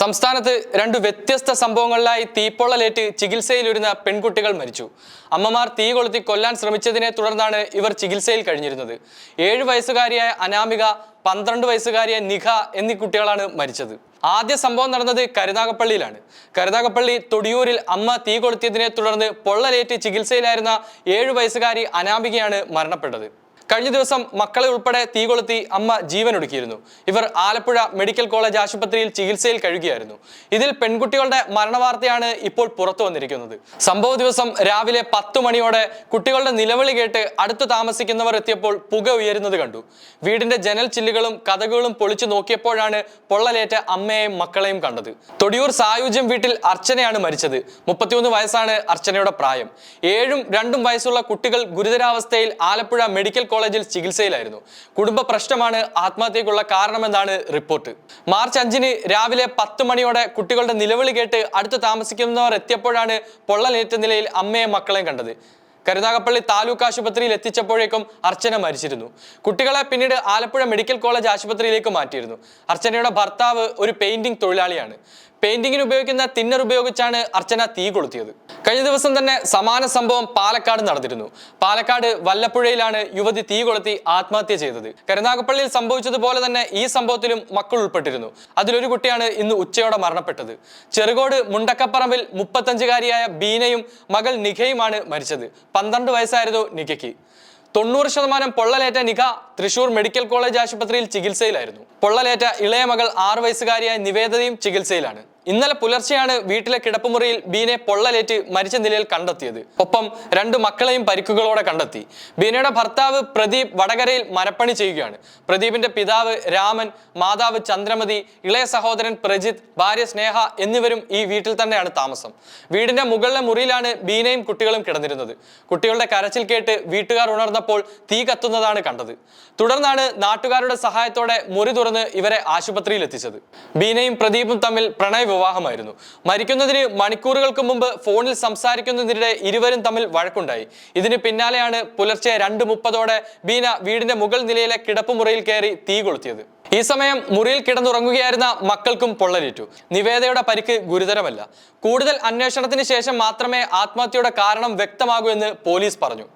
സംസ്ഥാനത്ത് രണ്ട് വ്യത്യസ്ത സംഭവങ്ങളിലായി തീപ്പൊള്ളലേറ്റ് ചികിത്സയിലിരുന്ന പെൺകുട്ടികൾ മരിച്ചു. അമ്മമാർ തീ കൊളുത്തി കൊല്ലാൻ ശ്രമിച്ചതിനെ തുടർന്നാണ് ഇവർ ചികിത്സയിൽ കഴിഞ്ഞിരുന്നത്. ഏഴു വയസ്സുകാരിയായ അനാമിക പന്ത്രണ്ട് വയസ്സുകാരിയായ നിഖ എന്നീ കുട്ടികളാണ് മരിച്ചത്. ആദ്യ സംഭവം നടന്നത് കരുനാഗപ്പള്ളിയിലാണ്. കരുനാഗപ്പള്ളി തൊടിയൂരിൽ അമ്മ തീ കൊളുത്തിയതിനെ തുടർന്ന് പൊള്ളലേറ്റ് ചികിത്സയിലായിരുന്ന ഏഴു വയസ്സുകാരി അനാമികയാണ് മരണപ്പെട്ടത്. കഴിഞ്ഞ ദിവസം മക്കളെ ഉൾപ്പെടെ തീ കൊളുത്തി അമ്മ ജീവനൊടുക്കിയിരുന്നു. ഇവർ ആലപ്പുഴ മെഡിക്കൽ കോളേജ് ആശുപത്രിയിൽ ചികിത്സയിൽ കഴിയുകയായിരുന്നു. ഇതിൽ പെൺകുട്ടികളുടെ മരണവാർത്തയാണ് ഇപ്പോൾ പുറത്തു വന്നിരിക്കുന്നത്. സംഭവ ദിവസം രാവിലെ പത്തു മണിയോടെ കുട്ടികളുടെ നിലവിളി കേട്ട് അടുത്ത് താമസിക്കുന്നവർ എത്തിയപ്പോൾ പുക ഉയരുന്നത് കണ്ടു. വീടിന്റെ ജനൽ ചില്ലുകളും കഥകളും പൊളിച്ചു നോക്കിയപ്പോഴാണ് പൊള്ളലേറ്റ അമ്മയെയും മക്കളെയും കണ്ടത്. തൊടിയൂർ സായുജ്യം വീട്ടിൽ അർച്ചനയാണ് മരിച്ചത്. മുപ്പത്തിയൊന്ന് വയസ്സാണ് അർച്ചനയുടെ പ്രായം. ഏഴും രണ്ടും വയസ്സുള്ള കുട്ടികൾ ഗുരുതരാവസ്ഥയിൽ ആലപ്പുഴ മെഡിക്കൽ കോളേജിൽ ചികിത്സയിലായിരുന്നു. കുടുംബ പ്രശ്നമാണ് ആത്മഹത്യക്കുള്ള കാരണമെന്നാണ് റിപ്പോർട്ട്. മാർച്ച് അഞ്ചിന് രാവിലെ പത്ത് മണിയോടെ കുട്ടികളുടെ നിലവിളി കേട്ട് അടുത്ത് താമസിക്കുന്നവർ എത്തിയപ്പോഴാണ് പൊള്ളലേറ്റ നിലയിൽ അമ്മയും മക്കളെയും കണ്ടത്. കരുനാഗപ്പള്ളി താലൂക്ക് ആശുപത്രിയിൽ എത്തിച്ചപ്പോഴേക്കും അർച്ചന മരിച്ചിരുന്നു. കുട്ടികളെ പിന്നീട് ആലപ്പുഴ മെഡിക്കൽ കോളേജ് ആശുപത്രിയിലേക്ക് മാറ്റിയിരുന്നു. അർച്ചനയുടെ ഭർത്താവ് ഒരു പെയിന്റിംഗ് തൊഴിലാളിയാണ്. പെയിന്റിങ്ങിന് ഉപയോഗിക്കുന്ന തിന്നർ ഉപയോഗിച്ചാണ് അർച്ചന തീ കൊളുത്തിയത്. കഴിഞ്ഞ ദിവസം തന്നെ സമാന സംഭവം പാലക്കാട് നടന്നിരുന്നു. പാലക്കാട് വല്ലപ്പുഴയിലാണ് യുവതി തീ കൊളുത്തി ആത്മഹത്യ ചെയ്തത്. കരുനാഗപ്പള്ളിയിൽ സംഭവിച്ചതുപോലെ തന്നെ ഈ സംഭവത്തിലും മക്കൾ ഉൾപ്പെട്ടിരുന്നു. അതിലൊരു കുട്ടിയാണ് ഇന്ന് ഉച്ചയോടെ മരണപ്പെട്ടത്. ചെറുകോട് മുണ്ടക്കപ്പറമ്പിൽ മുപ്പത്തഞ്ചുകാരിയായ ബീനയും മകൾ നിഖയുമാണ് മരിച്ചത്. പന്ത്രണ്ട് വയസ്സായിരുന്നു നിഖയ്ക്ക്. തൊണ്ണൂറ് ശതമാനം പൊള്ളലേറ്റ നിഖ തൃശൂർ മെഡിക്കൽ കോളേജ് ആശുപത്രിയിൽ ചികിത്സയിലായിരുന്നു. പൊള്ളലേറ്റ ഇളയ മകൾ ആറ് വയസ്സുകാരിയായ നിവേദതയും ചികിത്സയിലാണ്. ഇന്നലെ പുലർച്ചെയാണ് വീട്ടിലെ കിടപ്പുമുറിയിൽ ബീനെ പൊള്ളലേറ്റ് മരിച്ച നിലയിൽ കണ്ടെത്തിയത്. ഒപ്പം രണ്ട് മക്കളെയും പരിക്കുകളോടെ കണ്ടെത്തി. ബീനയുടെ ഭർത്താവ് പ്രദീപ് വടകരയിൽ മരപ്പണി ചെയ്യുകയാണ്. പ്രദീപിന്റെ പിതാവ് രാമൻ മാതാവ് ചന്ദ്രമതി ഇളയ സഹോദരൻ പ്രജിത് ഭാര്യ സ്നേഹ എന്നിവരും ഈ വീട്ടിൽ തന്നെയാണ് താമസം. വീടിന്റെ മുകളിലെ മുറിയിലാണ് ബീനയും കുട്ടികളും കിടന്നിരുന്നത്. കുട്ടികളുടെ കരച്ചിൽ കേട്ട് വീട്ടുകാർ ഉണർന്നപ്പോൾ തീ കത്തുന്നതാണ് കണ്ടത്. തുടർന്നാണ് നാട്ടുകാരുടെ സഹായത്തോടെ മുറി തുറന്ന് ഇവരെ ആശുപത്രിയിൽ എത്തിച്ചത് ബീനയും പ്രദീപും തമ്മിൽ പ്രണയ വിവാഹമായിരുന്നു. മരിക്കുന്നതിന് മണിക്കൂറുകൾക്ക് മുമ്പ് ഫോണിൽ സംസാരിക്കുന്നതിനിടെ ഇരുവരും തമ്മിൽ വഴക്കുണ്ടായി. ഇതിന് പിന്നാലെയാണ് പുലർച്ചെ രണ്ട് മുപ്പതോടെ ബീന വീടിന്റെ മുകൾ നിലയിലെ കിടപ്പുമുറിയിൽ കയറി തീ കൊളുത്തിയത്. ഈ സമയം മുറിയിൽ കിടന്നുറങ്ങുകയായിരുന്ന മക്കൾക്കും പൊള്ളലേറ്റു. നിവേദയുടെ പരിക്ക് ഗുരുതരമല്ല. കൂടുതൽ അന്വേഷണത്തിന് ശേഷം മാത്രമേ ആത്മഹത്യയുടെ കാരണം വ്യക്തമാകൂ എന്ന് പോലീസ് പറഞ്ഞു.